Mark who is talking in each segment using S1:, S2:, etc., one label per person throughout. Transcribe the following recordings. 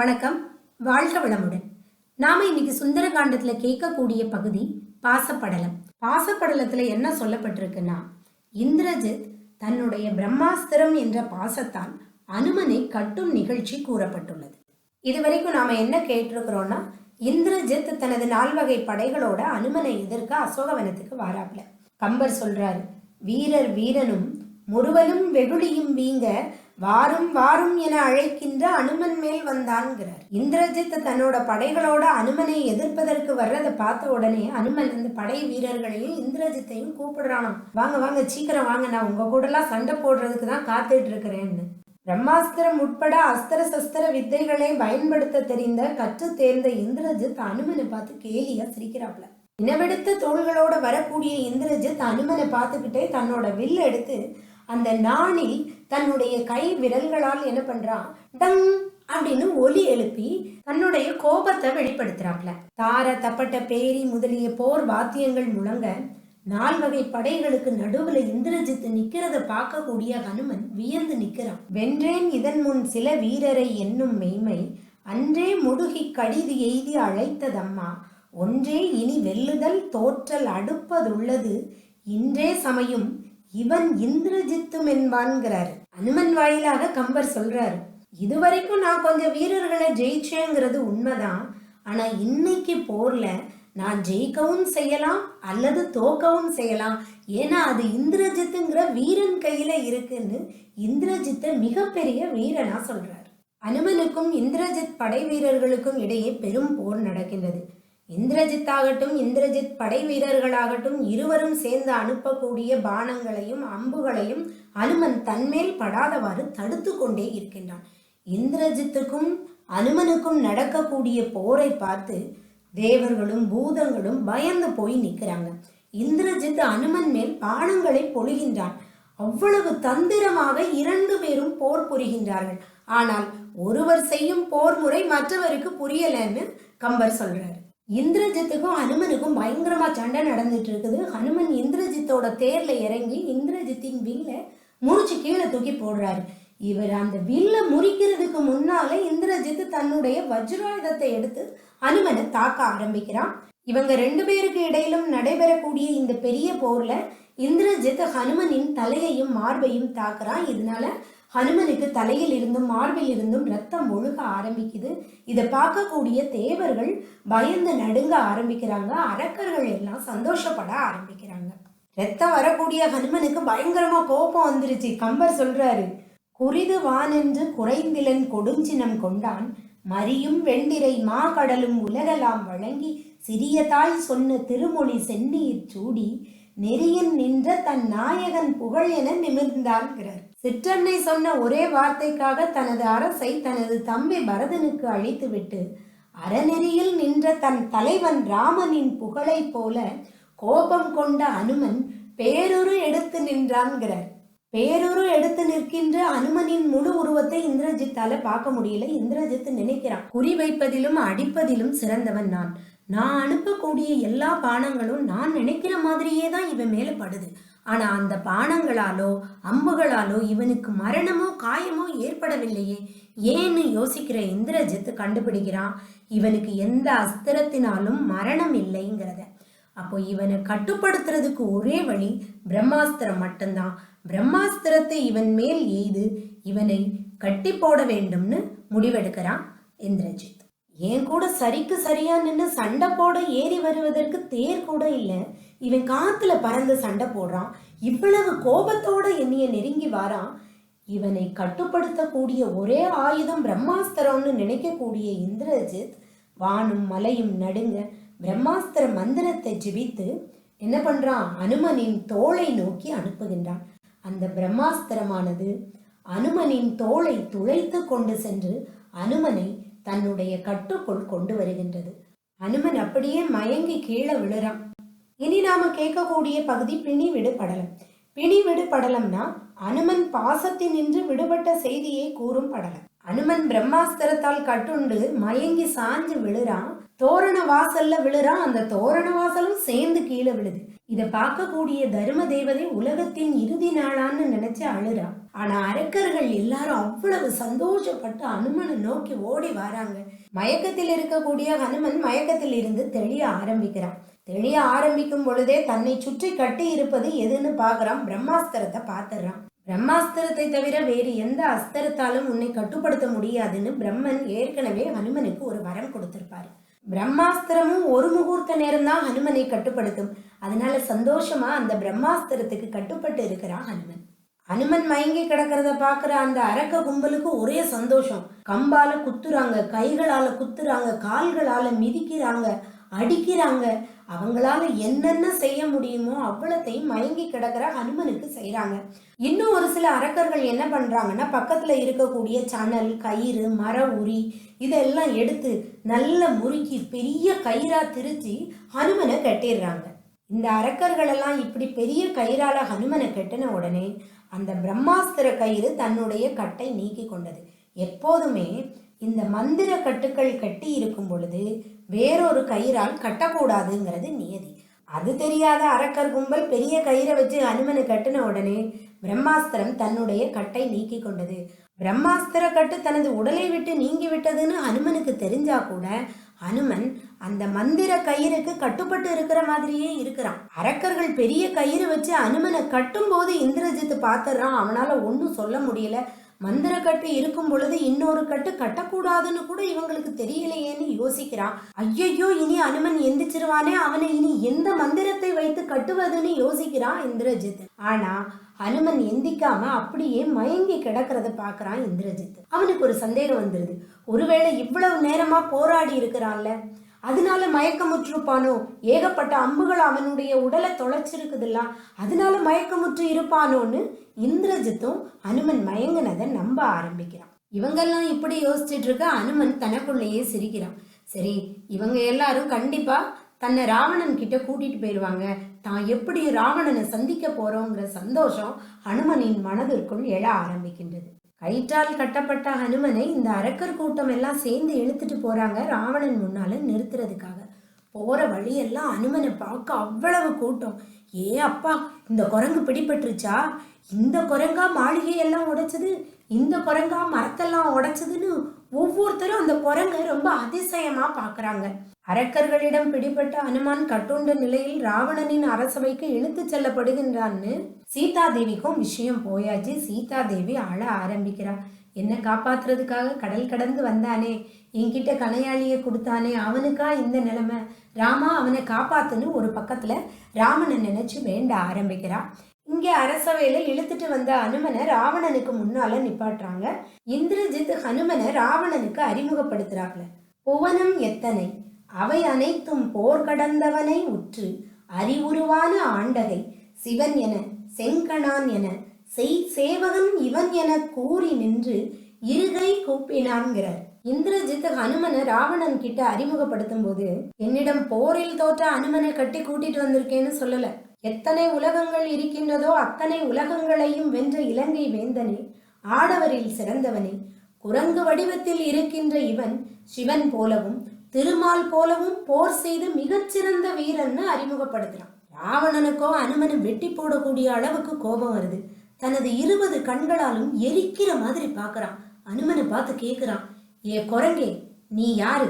S1: வணக்கம். வாழ்க வளமுடன். நாம இன்னைக்கு சுந்தரகாண்டத்துல கேட்கக்கூடிய பகுதி பாசப்படலம். பாசப்படலத்துல என்ன சொல்லப்பட்டிருக்குன்னா இந்திரஜித் தன்னுடைய பிரம்மாஸ்திரம் என்ற பாசத்தால் அனுமனை கட்டும் நிகழ்ச்சி கூறப்பட்டுள்ளது. இதுவரைக்கும் நாம என்ன கேட்டிருக்கிறோம்னா இந்திரஜித் தனது நால்வகை படைகளோட அனுமனை எதிர்க்க அசோகவனத்துக்கு வாராப்ல கம்பர் சொல்றாரு வீரர் வீரனும் முருவனும் வெகுளியும் வீங்க வாரும் வாரும் என அழைக்கின்ற அனுமன் மேல் வந்தான்கிறார். இந்திரஜித் தன்னோட படைகளோட அனுமனை எதிர்ப்பதற்கு வர்றதை பார்த்த உடனே அனுமன் இந்த படை வீரர்களையும் இந்திரஜித்தையும் கூப்பிடுறானாம். வாங்க வாங்க சீக்கிரம் வாங்க நான் உங்க கூடலாம் சண்டை போடுறதுக்கு தான் காத்துட்டு இருக்கிறேன்னு. பிரம்மாஸ்திரம் உட்பட அஸ்திர சஸ்திர வித்தைகளை பயன்படுத்த தெரிந்த கற்று தேர்ந்த இந்திரஜித் அனுமனை பார்த்து கேலியா சிரிக்கிறாப்ல. இனவெடுத்த தோள்களோட வரக்கூடிய இந்திரஜித் அனுமனை பார்த்துக்கிட்டே தன்னோட வில் எடுத்து அந்த நாணி தன்னுடைய கை விரல்களால் என்ன பண்றான்? டங் அப்படின்னு ஒலி எழுப்பி தன்னுடைய கோபத்தை வெளிப்படுத்துறாப்ல தார தப்பட்ட பேரி முதலிய போர் வாத்தியங்கள் முழங்க நால்வகை படைகளுக்கு நடுவுல இந்திரஜித்து நிக்கிறத பார்க்கக்கூடிய ஹனுமன் வியந்து நிக்கிறான். வென்றேன் இதன் முன் சில வீரரை என்னும் மெய்மை அன்றே முடுகி கடிது எய்தி அழைத்ததம்மா. ஒன்றே இனி வெல்லுதல் தோற்றல் அடுப்பதுள்ளது. இன்றே சமயம் இவன் இந்திரஜித்தும் என்பான்கிறாரு. அனுமன் வாயிலாக கம்பர் சொல்றாரு இதுவரைக்கும் நான் கொஞ்சம் வீரர்களை ஜெயிச்சேங்கிறது உண்மைதான். ஆனா இன்னைக்கு போர்ல நான் ஜெயிக்கவும் செய்யலாம் அல்லது தோக்கவும் செய்யலாம். ஏன்னா அது இந்திரஜித்துங்கிற வீரன் கையில இருக்குன்னு இந்திரஜித்தை மிகப்பெரிய வீரனா சொல்றார். அனுமனுக்கும் இந்திரஜித் படை வீரர்களுக்கும் இடையே பெரும் போர் நடக்கின்றது. இந்திரஜித் ஆகட்டும் இந்திரஜித் படை வீரர்களாகட்டும் இருவரும் சேர்ந்து அனுப்பக்கூடிய பானங்களையும் அம்புகளையும் அனுமன் தன்மேல் படாதவாறு தடுத்து கொண்டே இருக்கின்றான். இந்திரஜித்துக்கும் அனுமனுக்கும் நடக்கக்கூடிய போரை பார்த்து தேவர்களும் பூதங்களும் பயந்து போய் நிற்கிறாங்க. இந்திரஜித் அனுமன் மேல் பானங்களை பொழிகின்றான். அவ்வளவு தந்திரமாக இரண்டு பேரும் போர் புரிகின்றார்கள். ஆனால் ஒருவர் செய்யும் போர் முறை மற்றவருக்கு புரியலன்னு கம்பர் சொல்றாரு. இந்திரஜித்துக்கும் ஹனுமனுக்கும் பயங்கரமாக சண்டை நடந்துட்டு இருக்குது ஹனுமன் இந்திரஜித்தோட தேரில் இறங்கி இந்திரஜித்தின் வில்ல முறிச்சு கீழே தூக்கி போடுறாரு. இவர் அந்த வில்ல முறிக்கிறதுக்கு முன்னாலே இந்திரஜித் தன்னுடைய வஜ்ராயுதத்தை எடுத்து அனுமனை தாக்க ஆரம்பிக்கிறான். இவங்க ரெண்டு பேருக்கு இடையிலும் நடைபெறக்கூடிய இந்த பெரிய போர்ல இந்திரஜித் ஹனுமனின் தலையையும் மார்பையும் தாக்குறான். இதனால ஹனுமனுக்கு தலையில் இருந்தும் மார்பில் இருந்தும் ரத்தம் ஒழுக ஆரம்பிக்குது. இதை பார்க்கக்கூடிய தேவர்கள் பயந்து நடுங்க ஆரம்பிக்கிறாங்க. அரக்கர்கள் எல்லாம் சந்தோஷப்பட ஆரம்பிக்கிறாங்க. ரத்தம் வரக்கூடிய ஹனுமனுக்கு பயங்கரமா கோபம் வந்துருச்சு. கம்பர் சொல்றாரு குறிது வானென்று குறைந்திலன் கொடுஞ்சினம் கொண்டான். மரியும் வெண்டிரை மாகடலும் உலகலாம் வழங்கி சிறிய தாய் சொன்ன திருமொழி சென்னியிற் சூடி நெறியின் நின்ற தன் நாயகன் புகழ் என நிமிர்ந்தான்கிறார் சிற்றன்னை சொன்ன ஒரே வார்த்தைக்காக தனது அரசை தனது தம்பி பரதனுக்கு அழித்துவிட்டு அறநெறியில் நின்ற தன் தலைவன் ராமனின் புகழைப் போல கோபம் கொண்ட அனுமன் பேருரு எடுத்து நின்றான்கிறார். பேருரு எடுத்து நிற்கின்ற அனுமனின் முழு உருவத்தை இந்திரஜித்தால பார்க்க முடியல. இந்திரஜித் நினைக்கிறான் குறி வைப்பதிலும் அடிப்பதிலும் சிறந்தவன் நான். நான் அனுப்பக்கூடிய எல்லா பானங்களும் நான் நினைக்கிற மாதிரியே தான் இவன் மேல படுது. ஆனா அந்த பானங்களாலோ அம்புகளாலோ இவனுக்கு மரணமோ காயமோ ஏற்படவில்லையே. ஏன்னு யோசிக்கிற இந்திரஜித் கண்டுபிடிக்கிறான் இவனுக்கு எந்த அஸ்திரத்தினாலும் மரணம் இல்லைங்கிறத. அப்போ இவனை கட்டுப்படுத்துறதுக்கு ஒரே வழி பிரம்மாஸ்திரம் மட்டும்தான். பிரம்மாஸ்திரத்தை இவன் மேல் எய்து இவனை கட்டி போட வேண்டும்னு முடிவெடுக்கிறான் இந்திரஜித். என் கூட சரிக்கு சரியா நின்று சண்டை போட ஏறி வருவதற்கு தேர் கூட இல்லை. இவன் காத்துல பறந்து சண்டை போடுறான். இவ்வளவு கோபத்தோட என்னைய நெருங்கி வாரான். இவனை கட்டுப்படுத்தக்கூடிய ஒரே ஆயுதம் பிரம்மாஸ்திரம்னு நினைக்கக்கூடிய இந்திரஜித் வானும் மலையும் நடுங்க பிரம்மாஸ்திர மந்திரத்தை ஜிபித்து என்ன பண்றான்? அனுமனின் தோளை நோக்கி அனுப்புகின்றான். அந்த பிரம்மாஸ்திரமானது அனுமனின் தோளை துளைத்து கொண்டு சென்று அனுமனை தன்னுடைய கட்டுக்குள் கொண்டு வருகின்றது. அனுமன் அப்படியே மயங்கி கீழே விழுறான். இனி நாம கேட்கக்கூடிய பகுதி பிணிவிடு படலம் பிணிவிடு படலம்னா அனுமன் பாசத்தினின்று விடுபட்ட செய்தியை கூறும் படலம். அனுமன் பிரம்மாஸ்திரத்தால் கட்டுண்டு மயங்கி சாஞ்சு விழுறான் தோரண வாசல்ல விழுறான் அந்த தோரண வாசலும் சேர்ந்து கீழே விழுது. இதை பார்க்கக்கூடிய தர்ம தேவதை உலகத்தின் இறுதி நாளான்னு நினைச்சு அழுறான் ஆனா அரக்கர்கள் எல்லாரும் அவ்வளவு சந்தோஷப்பட்டு அனுமனை நோக்கி ஓடி வராங்க. மயக்கத்தில் இருக்கக்கூடிய ஹனுமன் மயக்கத்தில் இருந்து தெளிய ஆரம்பிக்கிறான். தெளிய ஆரம்பிக்கும் பொழுதே தன்னை சுற்றி கட்டி இருப்பது எதுன்னு பார்க்குறான் பிரம்மாஸ்திரத்தை பார்த்துடுறான் பிரம்மாஸ்திரத்தை தவிர வேறு எந்த அஸ்திரத்தாலும் உன்னை கட்டுப்படுத்த முடியாதுன்னு பிரம்மன் ஏற்கனவே ஹனுமனுக்கு ஒரு வரம் கொடுத்திருப்பாரு. பிரம்மாஸ்திரமும் ஒரு முகூர்த்த நேரம் தான் ஹனுமனை கட்டுப்படுத்தும். அதனால சந்தோஷமா அந்த பிரம்மாஸ்திரத்துக்கு கட்டுப்பட்டு இருக்கிறான் ஹனுமன். ஹனுமன் மயங்கி கிடக்கிறத பாக்குற அந்த அரக்க கும்பலுக்கு ஒரே சந்தோஷம். கம்பால குத்துறாங்க கைகளால குத்துறாங்க கால்களால மிதிக்கிறாங்க அடிக்கிறாங்க. அவங்களால என்னென்ன செய்ய முடியுமோ அவ்வளத்தையும் மயங்கி கிடக்கிற ஹனுமனுக்கு செய்கிறாங்க இன்னும் ஒரு சில அரக்கர்கள் என்ன பண்ணுறாங்கன்னா பக்கத்தில் இருக்கக்கூடிய சணல் கயிறு மர உரி இதெல்லாம் எடுத்து நல்ல முறுக்கி பெரிய கயிறாக திருச்சி ஹனுமனை கட்டிடுறாங்க. இந்த அரக்கர்களெல்லாம் இப்படி பெரிய கயிறால ஹனுமனை கட்டின உடனே அந்த பிரம்மாஸ்திர கயிறு தன்னுடைய கட்டை நீக்கி கொண்டது. எப்போதுமே இந்த மந்திர கட்டுக்கள் கட்டி இருக்கும் பொழுது வேறொரு கயிறால் கட்டக்கூடாதுங்கிறது நியதி. அது தெரியாத அரக்கர் கும்பல் பெரிய கயிறை வச்சு அனுமனை கட்டின உடனே பிரம்மாஸ்திரம் தன்னுடைய கட்டை நீக்கி கொண்டது. பிரம்மாஸ்திர கட்டு தனது உடலை விட்டு நீங்கி விட்டதுன்னு அனுமனுக்கு தெரிஞ்சா கூட ஹனுமன் அந்த மந்திர கயிறுக்கு கட்டுப்பட்டு இருக்கிற மாதிரியே இருக்கிறான். அரக்கர்கள் பெரிய கயிறு வச்சு அனுமனை கட்டும் போது இந்திரஜித் பார்த்துறான் அவனால ஒன்றும் சொல்ல முடியல. மந்திர கட்டு இருக்கும் பொழுது இன்னொரு கட்டு கட்டக்கூடாதுன்னு கூட இவங்களுக்கு தெரியலையேன்னு யோசிக்கிறான் ஐயையோ இனி அனுமன் எந்திரிச்சிருவானே அவனை இனி எந்த மந்திரத்தை வைத்து கட்டுவதுன்னு யோசிக்கிறான் இந்திரஜித். ஆனா அனுமன் எந்திக்காம அப்படியே மயங்கி கிடக்கிறத பார்க்கறான் இந்திரஜித். அவனுக்கு ஒரு சந்தேகம் வந்துருது. ஒருவேளை இவ்வளவு நேரமா போராடி இருக்கிறான்ல? அதனால மயக்கமுற்றிருப்பானோ? ஏகப்பட்ட அம்புகள் அவனுடைய உடலை தொலைச்சிருக்குதுல்ல. அதனால மயக்கமுற்று இருப்பானோன்னு இந்திரஜித்தும் அனுமன் மயங்கினதை நம்ப ஆரம்பிக்கிறான். இவங்கெல்லாம் இப்படி யோசிச்சுட்டு இருக்க அனுமன் தனக்குள்ளேயே சிரிக்கிறான். சரி இவங்க எல்லாரும் கண்டிப்பா தன்னை ராவணன் கிட்ட கூட்டிட்டு போயிடுவாங்க தான் எப்படி ராவணனை சந்திக்க போறோங்கிற சந்தோஷம் அனுமனின் மனதிற்குள் எழ ஆரம்பிக்கின்றது. கயிற்றால் கட்டப்பட்ட ஹனுமனை இந்த அரக்கர் கூட்டம் எல்லாம் சேர்ந்து இழுத்துட்டு போறாங்க ராவணன் முன்னால நிறுத்துறதுக்காக. போற வழியெல்லாம் அனுமனை பார்க்க அவ்வளவு கூட்டம். ஏ அப்பா இந்த குரங்கு பிடிபட்டுருச்சா? இந்த குரங்கா மாளிகையெல்லாம் உடைச்சது? இந்த குரங்கா மரத்தெல்லாம் உடைச்சதுன்னு ஒவ்வொருத்தரும் அந்த குரங்கை ரொம்ப அதிசயமா பார்க்குறாங்க. அரக்கர்களிடம் பிடிபட்ட அனுமான் கட்டுண்ட நிலையில் ராவணனின் அரசவைக்கு இழுத்துச் செல்லப்படுகின்றான்னு சீதாதேவிக்கும் விஷயம் போயாச்சு. சீதாதேவி அழ ஆரம்பிக்கிறா. என்ன காப்பாத்துறதுக்காக கடல் கடந்து வந்தானே. என்கிட்ட கலையாளியை கொடுத்தானே. அவனுக்கா இந்த நிலைமை? ராமா அவனை காப்பாத்துன்னு ஒரு பக்கத்துல ராமனை நினைச்சு வேண்ட ஆரம்பிக்கிறா. இங்க அரசவையில இழுத்துட்டு வந்த அனுமனை ராவணனுக்கு முன்னால நிப்பாட்டுறாங்க. இந்திரஜித் ஹனுமனை ராவணனுக்கு அறிமுகப்படுத்துறாப்ல புவனம் எத்தனை? அவை அனைத்தும் போர் கடந்தவனை உற்று அறிவுருவான ஆண்டகை சிவன் என செங்கணான் என செய் சேவகன் இவன் என கூறி நின்று இருகை கூப்பினான்கிறார். இந்திரஜித் ஹனுமனை ராவணன் கிட்ட அறிமுகப்படுத்தும் போது என்னிடம் போரில் தோற்ற அனுமனை கட்டி கூட்டிட்டு வந்திருக்கேன்னு சொல்லல. எத்தனை உலகங்கள் இருக்கின்றதோ அத்தனை உலகங்களையும் வென்ற இலங்கை வேந்தனே ஆடவரில் சிறந்தவனே. குரங்கு வடிவத்தில் இருக்கின்ற இவன் சிவன் போலவும் திருமால் போலவும் போர் செய்து மிகச்சிறந்த வீரன்னு அறிமுகப்படுத்துறான். ராவணனுக்கோ அனுமனும் வெட்டி போடக்கூடிய அளவுக்கு கோபம் வருது. தனது இருபது கண்களாலும் எரிக்கிற மாதிரி பார்க்கறான் அனுமனை பார்த்து கேட்குறான் ஏ குரங்கே நீ யாரு?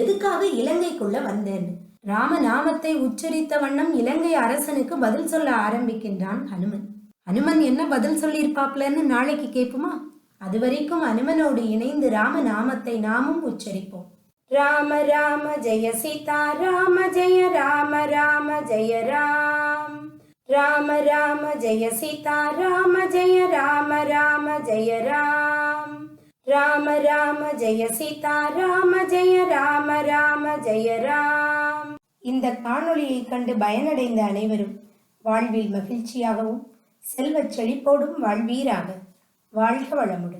S1: எதுக்காக இலங்கைக்குள்ள வந்தேன்னு? ராமநாமத்தை உச்சரித்த வண்ணம் இலங்கை அரசனுக்கு பதில் சொல்ல ஆரம்பிக்கின்றான் ஹனுமன் ஹனுமன் என்ன பதில் சொல்லியிருப்பாப்லன்னு நாளைக்கு கேட்போமா? அதுவரைக்கும் அனுமனோடு இணைந்து ராமநாமத்தை நாமும் உச்சரிப்போம். ராம ராம ஜெய சீதா ராம ஜெய ராம ராம ஜெய ராம். ராம ராம ஜெய சீதா ராம ஜெய ராம ராம ஜெய ராம். ராம ராம ஜெய சீதா ராம ஜெய ராம ராம ஜெய ராம். இந்த காணொளியை கண்டு பயனடைந்த அனைவரும் வாழ்வில் மகிழ்ச்சியாகவும் செல்வச் செழிப்போடும் வாழ்வீராக. வாழ்க வளமுடன்.